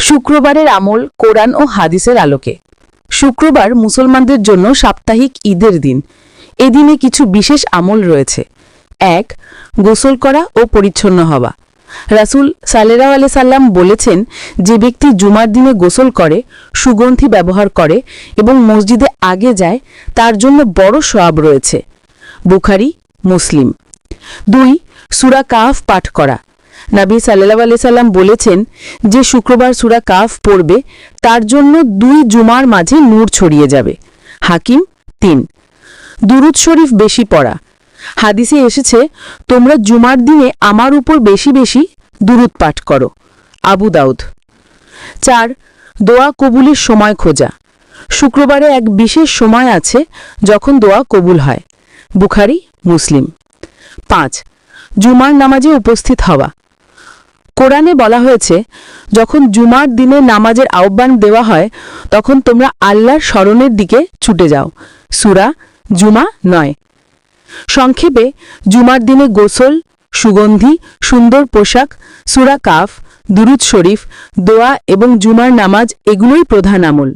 শুক্রবারের আমল কোরআন ও হাদিসের আলোকে। শুক্রবার মুসলমানদের জন্য সাপ্তাহিক ঈদের দিন। এদিনে কিছু বিশেষ আমল রয়েছে। এক, গোসল করা ও পরিচ্ছন্ন হওয়া। রাসূল সাল্লাহ আলি সাল্লাম বলেছেন, যে ব্যক্তি জুমার দিনে গোসল করে, সুগন্ধি ব্যবহার করে এবং মসজিদে আগে যায়, তার জন্য বড় সওয়াব রয়েছে। বুখারি, মুসলিম। দুই, সুরা কাফ পাঠ করা। নাবী সাল্লাহ আলি সাল্লাম বলেছেন যে শুক্রবার সুরা কাফ পড়বে, তার জন্য দুই জুমার মাঝে নূর ছড়িয়ে যাবে। হাকিম তিন, দুরুদ শরীফ বেশি পড়া। হাদিসে এসেছে, তোমরা জুমার দিনে আমার উপর বেশি বেশি দুরুদ পাঠ করো। আবু দাউদ চার, দোয়া কবুলের সময় খোঁজা। শুক্রবারে এক বিশেষ সময় আছে যখন দোয়া কবুল হয়। বুখারি, মুসলিম। পাঁচ, জুমার নামাজে উপস্থিত হওয়া। কোরআনে বলা হয়েছে, যখন জুমার দিনে নামাজের আহ্বান দেওয়া হয়, তখন তোমরা আল্লাহর স্মরণের দিকে ছুটে যাও। সুরা জুমা নয়। সংক্ষেপে, জুমার দিনে গোসল, সুগন্ধি, সুন্দর পোশাক, সুরা কাফ, দুরুদ শরীফ, দোয়া এবং জুমার নামাজ এগুলোই প্রধান আমল।